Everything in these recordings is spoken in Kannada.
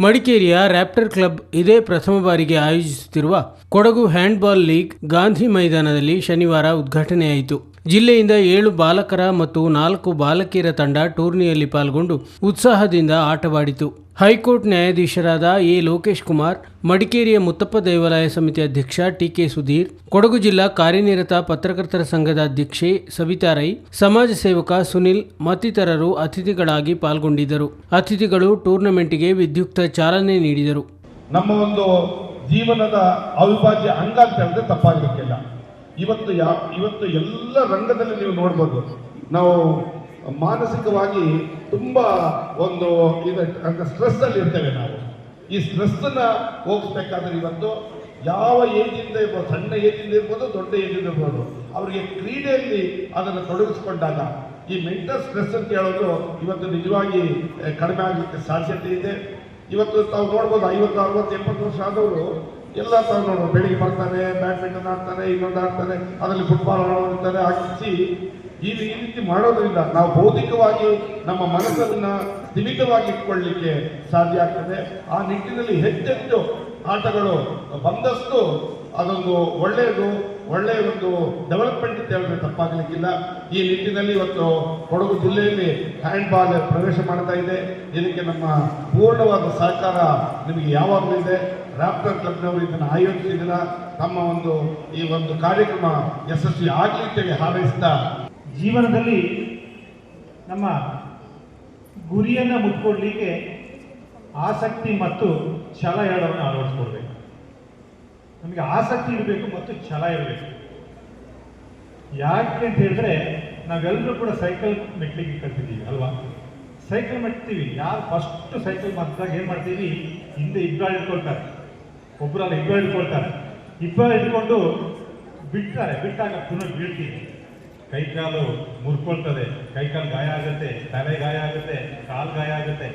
ಮಡಿಕೇರಿಯ ರ್ಯಾಪ್ಟರ್ ಕ್ಲಬ್ ಇದೇ ಪ್ರಥಮ ಬಾರಿಗೆ ಆಯೋಜಿಸುತ್ತಿರುವ ಕೊಡಗು ಹ್ಯಾಂಡ್ಬಾಲ್ ಲೀಗ್ ಗಾಂಧಿ ಮೈದಾನದಲ್ಲಿ ಶನಿವಾರ ಉದ್ಘಾಟನೆಯಾಯಿತು. ಜಿಲ್ಲೆಯಿಂದ ಏಳು ಬಾಲಕರ ಮತ್ತು ನಾಲ್ಕು ಬಾಲಕಿಯರ ತಂಡ ಟೂರ್ನಿಯಲ್ಲಿ ಪಾಲ್ಗೊಂಡು ಉತ್ಸಾಹದಿಂದ ಆಟವಾಡಿತು. ಹೈಕೋರ್ಟ್ ನ್ಯಾಯಾಧೀಶರಾದ ಎ. ಲೋಕೇಶ್ ಕುಮಾರ್, ಮಡಿಕೇರಿಯ ಮುತ್ತಪ್ಪ ದೇವಾಲಯ ಸಮಿತಿ ಅಧ್ಯಕ್ಷ ಟಿಕೆ ಸುಧೀರ್, ಕೊಡಗು ಜಿಲ್ಲಾ ಕಾರ್ಯನಿರತ ಪತ್ರಕರ್ತರ ಸಂಘದ ಅಧ್ಯಕ್ಷೆ ಸವಿತಾ ರೈ, ಸಮಾಜ ಸೇವಕ ಸುನಿಲ್ ಮತ್ತಿತರರು ಅತಿಥಿಗಳಾಗಿ ಪಾಲ್ಗೊಂಡಿದ್ದರು. ಅತಿಥಿಗಳು ಟೂರ್ನಮೆಂಟ್ಗೆ ವಿದ್ಯುಕ್ತ ಚಾಲನೆ ನೀಡಿದರು. ನಮ್ಮ ಒಂದು ಜೀವನದ ಅವಿಭಾಜ್ಯ ಅಂಗ ಅಂತ ತಪ್ಪಾಗಲಿಕ್ಕಿಲ್ಲ ಇವತ್ತು ಯಾ, ಇವತ್ತು ಎಲ್ಲ ರಂಗದಲ್ಲಿ ನೀವು ನೋಡ್ಬೋದು. ನಾವು ಮಾನಸಿಕವಾಗಿ ತುಂಬ ಒಂದು ಇದು ಸ್ಟ್ರೆಸ್ ಅಲ್ಲಿ ಇರ್ತೇವೆ ನಾವು. ಈ ಸ್ಟ್ರೆಸ್ ಅನ್ನ ಹೋಗಿಸ್ಬೇಕಾದ್ರೆ ಇವತ್ತು ಯಾವ ಏಜಿಂದ ಇರ್ಬೋದು, ಸಣ್ಣ ಏಜಿಂದ ಇರ್ಬೋದು, ದೊಡ್ಡ ಏಜಿಂದ ಇರ್ಬೋದು, ಅವರಿಗೆ ಕ್ರೀಡೆಯಲ್ಲಿ ಅದನ್ನು ತೊಡಗಿಸ್ಕೊಂಡಾಗ ಈ ಮೆಂಟಲ್ ಸ್ಟ್ರೆಸ್ ಅಂತ ಹೇಳೋದು ಇವತ್ತು ನಿಜವಾಗಿ ಕಡಿಮೆ ಆಗಲಿಕ್ಕೆ ಸಾಧ್ಯತೆ ಇದೆ. ಇವತ್ತು ತಾವು ನೋಡ್ಬೋದು ಐವತ್ತು, ಅರವತ್ತು, ಎಪ್ಪತ್ತು ವರ್ಷ ಆದವರು ಎಲ್ಲ ತಾವು ನೋಡ್ಬೋದು. ಬೆಳಿಗ್ಗೆ ಬರ್ತಾರೆ ಬ್ಯಾಡ್ಮಿಂಟನ್ ಆಡ್ತಾರೆ, ಇನ್ನೊಂದು ಆಡ್ತಾರೆ, ಅದರಲ್ಲಿ ಫುಟ್ಬಾಲ್ ಆಡೋದಿರ್ತಾರೆ ಹಾಕಿಸಿ ಈ ರೀತಿ ಮಾಡೋದ್ರಿಂದ ನಾವು ಭೌತಿಕವಾಗಿ ನಮ್ಮ ಮನಸ್ಸನ್ನ ಸ್ಥಿಮಿತವಾಗಿ ಇಟ್ಕೊಳ್ಳಿಕ್ಕೆ ಸಾಧ್ಯ ಆಗ್ತದೆ. ಆ ನಿಟ್ಟಿನಲ್ಲಿ ಹೆಚ್ಚೆಚ್ಚು ಆಟಗಳು ಬಂದಷ್ಟು ಅದೊಂದು ಒಳ್ಳೆಯದು, ಒಳ್ಳೆಯ ಒಂದು ಡೆವಲಪ್ಮೆಂಟ್ ಅಂತ ಹೇಳಿದ್ರೆ ತಪ್ಪಾಗಲಿಕ್ಕಿಲ್ಲ. ಈ ನಿಟ್ಟಿನಲ್ಲಿ ಇವತ್ತು ಕೊಡಗು ಜಿಲ್ಲೆಯಲ್ಲಿ ಹ್ಯಾಂಡ್ ಬಾಲ್ ಪ್ರವೇಶ ಮಾಡ್ತಾ ಇದೆ. ಇದಕ್ಕೆ ನಮ್ಮ ಪೂರ್ಣವಾದ ಸಹಕಾರ ನಿಮಗೆ ಯಾವಾಗಲೂ ಇದೆ. ರಾಪ್ಟರ್ ಕ್ಲಬ್ನವರು ಇದನ್ನು ಆಯೋಜಿಸಿದಿರ. ತಮ್ಮ ಒಂದು ಈ ಒಂದು ಕಾರ್ಯಕ್ರಮ ಯಶಸ್ವಿ ಆಗಲಿಕ್ಕೆ ಹಾರೈಸ್ತಾ ಜೀವನದಲ್ಲಿ ನಮ್ಮ ಗುರಿಯನ್ನು ಮುಟ್ಕೊಡ್ಲಿಕ್ಕೆ ಆಸಕ್ತಿ ಮತ್ತು ಛಲ ಎರಡವನ್ನು ಅಳವಡಿಸ್ಕೊಡ್ಬೇಕು. ನಮಗೆ ಆಸಕ್ತಿ ಇರಬೇಕು ಮತ್ತು ಛಲ ಇರಬೇಕು. ಯಾಕೆ ಅಂತ ಹೇಳಿದ್ರೆ ನಾವೆಲ್ಲರೂ ಕೂಡ ಸೈಕಲ್ ಮೆಟ್ಲಿಕ್ಕೆ ಕಲ್ತಿದ್ದೀವಿ, ಅಲ್ವಾ? ಸೈಕಲ್ ಮೆಟ್ತೀವಿ. ಯಾರು ಫಸ್ಟ್ ಸೈಕಲ್ ಮತ್ತಾಗ ಏನು ಮಾಡ್ತೀವಿ? ಹಿಂದೆ ಇಬ್ಬರು ಹಿಡ್ಕೊಳ್ತಾರೆ ಒಬ್ಬರಲ್ಲ ಇಬ್ಬರು ಹಿಡ್ಕೊಳ್ತಾರೆ ಇಬ್ಬರು ಹಿಡ್ಕೊಂಡು ಬಿಡ್ತಾರೆ. ಬಿಟ್ಟಾಗ ಪುನಃ ಬೀಳ್ತೀವಿ. ಕೈಕಾಲು ಮುರ್ಕೊಳ್ತದೆ. ಕೈಕಾಲು ಗಾಯ ಆಗುತ್ತೆ, ತಲೆ ಗಾಯ ಆಗುತ್ತೆ, ಕಾಲು ಗಾಯ ಆಗುತ್ತೆ.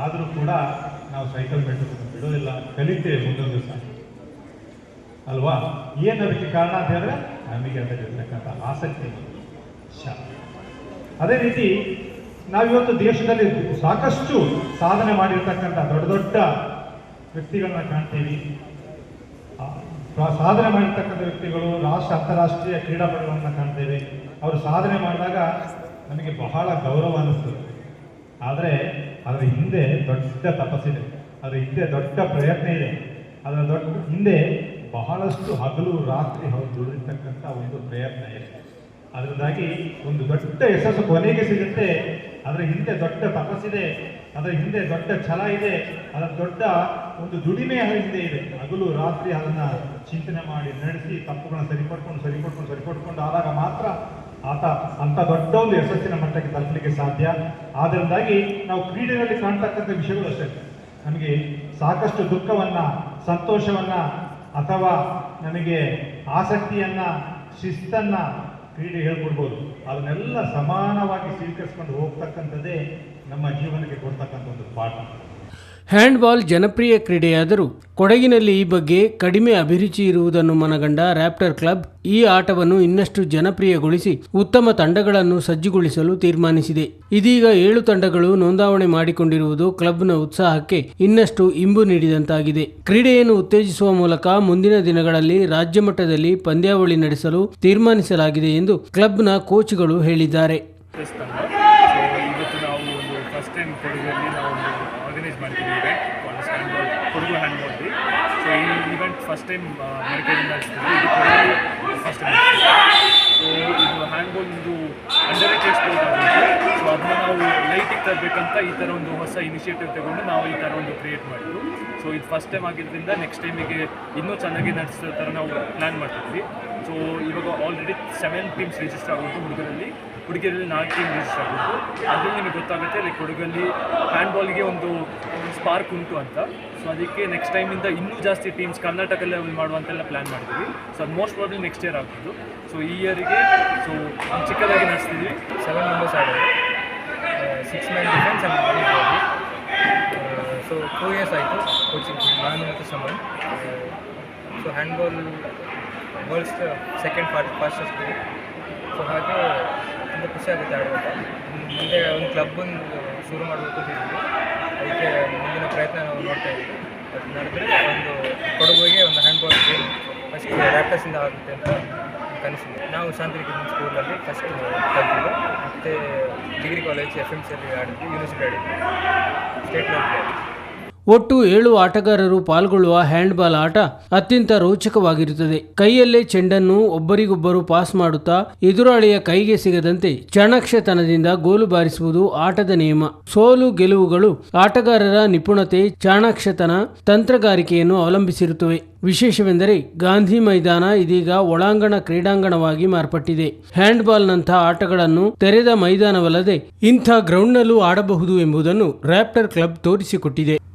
ಆದರೂ ಕೂಡ ನಾವು ಸೈಕಲ್ ಮೆಟ್ಟು ಬಿಡೋದಿಲ್ಲ. ಕಲಿತೇವೆ ಮುಂದೊಂದು ದಿವಸ. ಅಲ್ವಾ? ಏನು ಅದಕ್ಕೆ ಕಾರಣ ಅಂತ ಹೇಳಿದ್ರೆ ನಮಗೆ ಅದರಲ್ಲಿರ್ತಕ್ಕಂಥ ಆಸಕ್ತಿ. ಅದೇ ರೀತಿ ನಾವಿವತ್ತು ದೇಶದಲ್ಲಿ ಸಾಕಷ್ಟು ಸಾಧನೆ ಮಾಡಿರ್ತಕ್ಕಂಥ ದೊಡ್ಡ ದೊಡ್ಡ ವ್ಯಕ್ತಿಗಳನ್ನ ಕಾಣ್ತೀವಿ. ಸಾಧನೆ ಮಾಡಿರ್ತಕ್ಕಂಥ ವ್ಯಕ್ತಿಗಳು ರಾಷ್ಟ್ರ, ಅಂತಾರಾಷ್ಟ್ರೀಯ ಕ್ರೀಡಾಪಟುಗಳನ್ನು ಕಾಣ್ತೇವೆ. ಅವರು ಸಾಧನೆ ಮಾಡಿದಾಗ ನಮಗೆ ಬಹಳ ಗೌರವ ಅನ್ನಿಸ್ತದೆ. ಆದರೆ ಅದರ ಹಿಂದೆ ದೊಡ್ಡ ತಪಸ್ಸಿದೆ. ಅದರ ಹಿಂದೆ ದೊಡ್ಡ ಪ್ರಯತ್ನ ಇದೆ. ಅದರ ದೊಡ್ಡ ಹಿಂದೆ ಬಹಳಷ್ಟು ಹಗಲು ರಾತ್ರಿ ಅವರು ದುಡಿದಿರ್ತಕ್ಕಂಥ ಒಂದು ಪ್ರಯತ್ನ ಇದೆ. ಅದರಿಂದಾಗಿ ಒಂದು ದೊಡ್ಡ ಯಶಸ್ಸು ಕೊನೆಗೆ ಸಿಗುತ್ತೆ. ಅದರ ಹಿಂದೆ ದೊಡ್ಡ ತಪಸ್ಸಿದೆ. ಅದರ ಹಿಂದೆ ದೊಡ್ಡ ಛಲ ಇದೆ. ಅದರ ದೊಡ್ಡ ಒಂದು ದುಡಿಮೆ ಹಿಂದೆ ಇದೆ. ಹಗಲು, ರಾತ್ರಿ ಅದನ್ನ ಚಿಂತನೆ ಮಾಡಿ, ನಡೆಸಿ, ತಪ್ಪುಗಳನ್ನ ಸರಿಪಡ್ಕೊಂಡು ಸರಿಪಡ್ಕೊಂಡು ಸರಿಪಡ್ಕೊಂಡು ಆದಾಗ ಮಾತ್ರ ಆತ ಅಂತ ದೊಡ್ಡ ಒಂದು ಯಶಸ್ಸಿನ ಮಟ್ಟಕ್ಕೆ ತಲುಪಲಿಕ್ಕೆ ಸಾಧ್ಯ. ಆದ್ದರಿಂದಾಗಿ ನಾವು ಕ್ರೀಡೆಯಲ್ಲಿ ಕಾಣ್ತಕ್ಕಂಥ ವಿಷಯಗಳು ಅಷ್ಟೇ. ನಮಗೆ ಸಾಕಷ್ಟು ದುಃಖವನ್ನ, ಸಂತೋಷವನ್ನ ಅಥವಾ ನಮಗೆ ಆಸಕ್ತಿಯನ್ನ, ಶಿಸ್ತನ್ನ ಕ್ರೀಡೆ ಹೇಳ್ಕೊಡ್ಬೋದು. ಅದನ್ನೆಲ್ಲ ಸಮಾನವಾಗಿ ಸ್ವೀಕರಿಸ್ಕೊಂಡು ಹೋಗ್ತಕ್ಕಂಥದ್ದೇ ನಮ್ಮ ಜೀವನಕ್ಕೆ ಕೊಡ್ತಕ್ಕಂಥ ಒಂದು ಪಾಠ. ಹ್ಯಾಂಡ್ಬಾಲ್ ಜನಪ್ರಿಯ ಕ್ರೀಡೆಯಾದರೂ ಕೊಡಗಿನಲ್ಲಿ ಈ ಬಗ್ಗೆ ಕಡಿಮೆ ಅಭಿರುಚಿ ಇರುವುದನ್ನು ಮನಗಂಡ ರ್ಯಾಪ್ಟರ್ ಕ್ಲಬ್ ಈ ಆಟವನ್ನು ಇನ್ನಷ್ಟು ಜನಪ್ರಿಯಗೊಳಿಸಿ ಉತ್ತಮ ತಂಡಗಳನ್ನು ಸಜ್ಜುಗೊಳಿಸಲು ತೀರ್ಮಾನಿಸಿದೆ. ಇದೀಗ ಏಳು ತಂಡಗಳು ನೋಂದಾವಣೆ ಮಾಡಿಕೊಂಡಿರುವುದು ಕ್ಲಬ್ನ ಉತ್ಸಾಹಕ್ಕೆ ಇನ್ನಷ್ಟು ಇಂಬು ನೀಡಿದಂತಾಗಿದೆ. ಕ್ರೀಡೆಯನ್ನು ಉತ್ತೇಜಿಸುವ ಮೂಲಕ ಮುಂದಿನ ದಿನಗಳಲ್ಲಿ ರಾಜ್ಯ ಮಟ್ಟದಲ್ಲಿ ಪಂದ್ಯಾವಳಿ ನಡೆಸಲು ತೀರ್ಮಾನಿಸಲಾಗಿದೆ ಎಂದು ಕ್ಲಬ್ನ ಕೋಚ್ಗಳು ಹೇಳಿದ್ದಾರೆ. ಆರ್ಗನೈಸ್ ಮಾಡಿದ್ದೀವಿ event college handball Kodagu handball day so ಈ ಇವೆಂಟ್ ಫಸ್ಟ್ ಟೈಮ್ ಮಡಿಕೇರಿ ನಡೆಸ್ತೀವಿ ಫಸ್ಟ್ ಟೈಮ್ ಸೊ ಇದು ಹ್ಯಾಂಡ್ಬಾಲ್ ಇದು ಅಂಡರ್ ಏಜ್ ಸ್ಪೋರ್ಟ್ ಆಗಿತ್ತು. ಸೊ ಅದನ್ನ ನಾವು ಲೈಟಿಗೆ ತರಬೇಕಂತ ಈ ಥರ ಒಂದು ಹೊಸ ಇನಿಷಿಯೇಟಿವ್ ತಗೊಂಡು ನಾವು ಈ ಥರ ಒಂದು ಕ್ರಿಯೇಟ್ ಮಾಡಿದ್ವಿ ಸೊ ಇದು ಫಸ್ಟ್ ಟೈಮ್ ಆಗಿದ್ದರಿಂದ ನೆಕ್ಸ್ಟ್ ಟೈಮಿಗೆ ಇನ್ನೂ ಚೆನ್ನಾಗಿ ನಡೆಸೋ ಥರ ನಾವು ಪ್ಲ್ಯಾನ್ ಮಾಡ್ತಿದ್ವಿ. ಸೊ ಇವಾಗ ಆಲ್ರೆಡಿ ಸೆವೆನ್ ಟೀಮ್ಸ್ ರಿಜಿಸ್ಟರ್ ಆಗೋದು ಹುಡುಗರಲ್ಲಿ. ಹುಡುಗಿಯರಲ್ಲಿ ನಾಲ್ಕು ಟೀಮ್ ರಿಜಿಸ್ಟರ್ ಆಗಿತ್ತು ಅದರಲ್ಲಿ ನಿಮಗೆ ಗೊತ್ತಾಗುತ್ತೆ ಲೈಕ್ ಹುಡುಗಲ್ಲಿ ಹ್ಯಾಂಡ್ಬಾಲ್ಗೆ ಒಂದು ಸ್ಪಾರ್ಕ್ ಉಂಟು ಅಂತ. ಸೊ ಅದಕ್ಕೆ ನೆಕ್ಸ್ಟ್ ಟೈಮಿಂದ ಇನ್ನೂ ಜಾಸ್ತಿ ಟೀಮ್ಸ್ ಕರ್ನಾಟಕ ಲೆವೆಲ್ ಮಾಡುವಂತೆಲ್ಲ ಪ್ಲ್ಯಾನ್ ಮಾಡಿದ್ವಿ ಸೊ ಅದು ಮೋಸ್ಟ್ ಪ್ರಾಬ್ಲಿ ನೆಕ್ಸ್ಟ್ ಇಯರ್ ಆಗ್ಬೋದು. ಸೊ ಈ ಇಯರಿಗೆ ಸೊ ಚಿಕ್ಕದಾಗಿ ನಡೆಸ್ತಿದ್ವಿ ಸೆವೆನ್ ಮೆಂಬರ್ಸ್ ಆಗಿದೆ six man defence and so two years ಆಯಿತು ಕೋಚಿಂಗ್ ನಾನು ಮತ್ತು summon. So handball world's second part fastest so ಹಾಗೆ ತುಂಬ ಖುಷಿ ಆಗುತ್ತೆ ಆಡುವಾಗ. ಮುಂದೆ ಒಂದು ಕ್ಲಬ್ ಶುರು ಮಾಡಬೇಕು ಅದಕ್ಕೆ ಮುಂದಿನ ಪ್ರಯತ್ನ ನಾವು ನೋಡ್ತಾ ಇದ್ದೀವಿ. ಅದು ನಡೆದ್ರೆ ಒಂದು ಕೊಡಗುಗೆ ಒಂದು ಹ್ಯಾಂಡ್ಬಾಲ್ ಗೇಮ್ ಫಸ್ಟ್ ರ್ಯಾಪ್ಟರ್ಸಿಂದ ಆಗುತ್ತೆ ಅಂತ ಕನಸಿದೆ ನಾವು ಶಾಂತಿನಿಕೇತನ್ ಸ್ಕೂಲಲ್ಲಿ ಫಸ್ಟ್ ಕಲ್ತಿದ್ದು. ಮತ್ತು ಡಿಗ್ರಿ ಕಾಲೇಜ್ ಎಫ್ ಎಂ ಸಿಯಲ್ಲಿ ಆಡಿದ್ವಿ ಯೂನಿವರ್ಸಿಟಿ ಆಡಿದ್ವಿ. ಸ್ಟೇಟ್ ಲೆವೆಲ್ ಒಟ್ಟು ಏಳು ಆಟಗಾರರು ಪಾಲ್ಗೊಳ್ಳುವ ಹ್ಯಾಂಡ್ಬಾಲ್ ಆಟ ಅತ್ಯಂತ ರೋಚಕವಾಗಿರುತ್ತದೆ. ಕೈಯಲ್ಲೇ ಚೆಂಡನ್ನು ಒಬ್ಬರಿಗೊಬ್ಬರು ಪಾಸ್ ಮಾಡುತ್ತಾ ಎದುರಾಳಿಯ ಕೈಗೆ ಸಿಗದಂತೆ ಚಾಣಾಕ್ಷತನದಿಂದ ಗೋಲು ಬಾರಿಸುವುದು ಆಟದ ನಿಯಮ. ಸೋಲು ಗೆಲುವುಗಳು ಆಟಗಾರರ ನಿಪುಣತೆ, ಚಾಣಾಕ್ಷತನ, ತಂತ್ರಗಾರಿಕೆಯನ್ನು ಅವಲಂಬಿಸಿರುತ್ತವೆ. ವಿಶೇಷವೆಂದರೆ ಗಾಂಧಿ ಮೈದಾನ ಇದೀಗ ಒಳಾಂಗಣ ಕ್ರೀಡಾಂಗಣವಾಗಿ ಮಾರ್ಪಟ್ಟಿದೆ. ಹ್ಯಾಂಡ್ಬಾಲ್ನಂಥ ಆಟಗಳನ್ನು ತೆರೆದ ಮೈದಾನವಲ್ಲದೆ ಇಂಥ ಗ್ರೌಂಡ್ನಲ್ಲೂ ಆಡಬಹುದು ಎಂಬುದನ್ನು ರ್ಯಾಪ್ಟರ್ ಕ್ಲಬ್ ತೋರಿಸಿಕೊಟ್ಟಿದೆ.